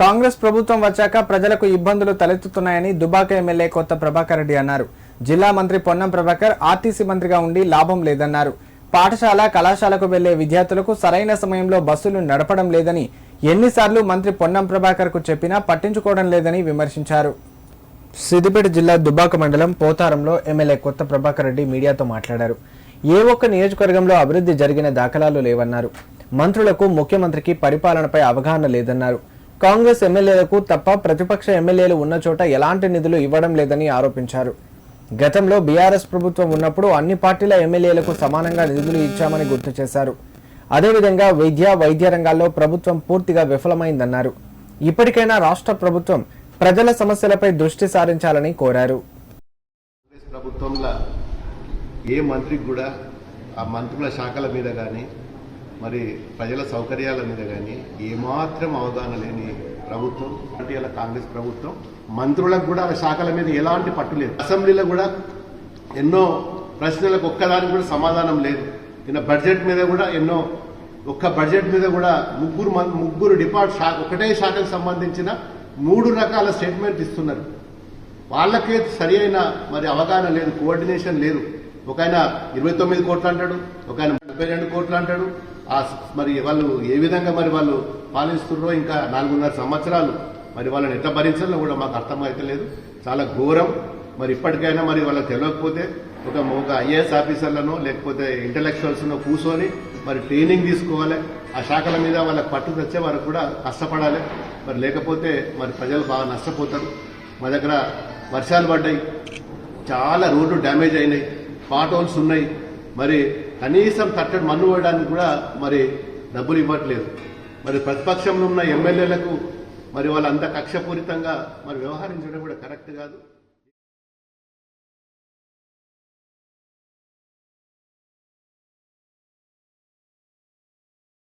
కాంగ్రెస్ ప్రభుత్వం వచ్చాక ప్రజలకు ఇబ్బందులు తలెత్తుతున్నాయని దుబాక ఎమ్మెల్యే కొత్త ప్రభాకర్ రెడ్డి అన్నారు. జిల్లా మంత్రి పొన్నం ప్రభాకర్ ఆర్టీసీ మంత్రిగా ఉండి లాభం లేదన్నారు. పాఠశాల కళాశాలకు వెళ్ళే విద్యార్థులకు సరైన సమయంలో బస్సులు నడపడం లేదని ఎన్నిసార్లు మంత్రి పొన్నం ప్రభాకర్కు చెప్పినా పట్టించుకోవడం లేదని విమర్శించారు. సిద్దిపేట జిల్లా దుబాక మండలం పోతారంలో ఎమ్మెల్యే కొత్త ప్రభాకర్ రెడ్డి మీడియాతో మాట్లాడారు. ఏ ఒక్క నియోజకవర్గంలో అభివృద్ధి జరిగిన దాఖలాలు లేవన్నారు. మంత్రులకు ముఖ్యమంత్రికి పరిపాలనపై అవగాహన లేదన్నారు. కాంగ్రెస్ ఎమ్మెల్యేలకు తప్ప ప్రతిపక్ష ఎమ్మెల్యేలు ఉన్న చోట ఎలాంటి నిధులు ఇవ్వడం లేదని ఆరోపించారు. గతంలో బీఆర్ఎస్ ప్రభుత్వం ఉన్నప్పుడు అన్ని పార్టీల ఎమ్మెల్యేలకు సమానంగా నిధులు ఇచ్చామని గుర్తు చేశారు. అదేవిధంగా విద్య వైద్య రంగాల్లో ప్రభుత్వం పూర్తిగా విఫలమైందన్నారు. ఇప్పటికైనా రాష్ట్ర ప్రభుత్వం ప్రజల సమస్యలపై దృష్టి సారించాలని కోరారు. ప్రభుత్వంలో ఏ మంత్రికి కూడా ఆ మంత్రుల శాఖల మీద కానీ మరి ప్రజల సౌకర్యాల మీద కానీ ఏమాత్రం అవగాహన లేని ప్రభుత్వం అంటే ఇలా కాంగ్రెస్ ప్రభుత్వం మంత్రులకు కూడా ఆ శాఖల మీద ఎలాంటి పట్టు లేదు. అసెంబ్లీలో కూడా ఎన్నో ప్రశ్నలకు ఒక్కదానికి కూడా సమాధానం లేదు. నిన్న బడ్జెట్ మీద కూడా ఎన్నో ఒక్క బడ్జెట్ మీద కూడా ముగ్గురు ముగ్గురు డిపార్ట్ శాఖ ఒకటే శాఖకు సంబంధించిన మూడు రకాల స్టేట్మెంట్ ఇస్తున్నారు. వాళ్ళకే సరి అయిన మరి అవగాహన లేదు కోఆర్డినేషన్ లేదు. ఒక ఆయన ఇరవై తొమ్మిది కోట్లు అంటాడు ఒక ఆయన ముప్పై రెండు కోట్లు అంటాడు మరి వాళ్ళు ఏ విధంగా మరి వాళ్ళు పాలిస్తున్నారో ఇంకా నాలుగున్నర సంవత్సరాలు మరి వాళ్ళని ఎంత భరించాలో కూడా మాకు అర్థమైతలేదు చాలా ఘోరం. మరి ఇప్పటికైనా మరి వాళ్ళకి తెలియకపోతే ఒక ఒక ఐఏఎస్ ఆఫీసర్లను లేకపోతే ఇంటలెక్చువల్స్ను కూర్చొని మరి ట్రైనింగ్ తీసుకోవాలి. ఆ శాఖల మీద వాళ్ళకి పట్టు తెచ్చే వరకు కూడా కష్టపడాలి. మరి లేకపోతే మరి ప్రజలు బాగా నష్టపోతారు. మా దగ్గర వర్షాలు పడ్డాయి. చాలా రోడ్లు డ్యామేజ్ అయినాయి. పాటోల్స్ ఉన్నాయి. మరి కనీసం తట్టడి మన్ను వేయడానికి కూడా మరి డబ్బులు ఇవ్వట్లేదు. మరి ప్రతిపక్షంలో ఉన్న ఎమ్మెల్యేలకు మరి వాళ్ళంతా కక్షపూరితంగా మరి వ్యవహరించడం కూడా కరెక్ట్ కాదు.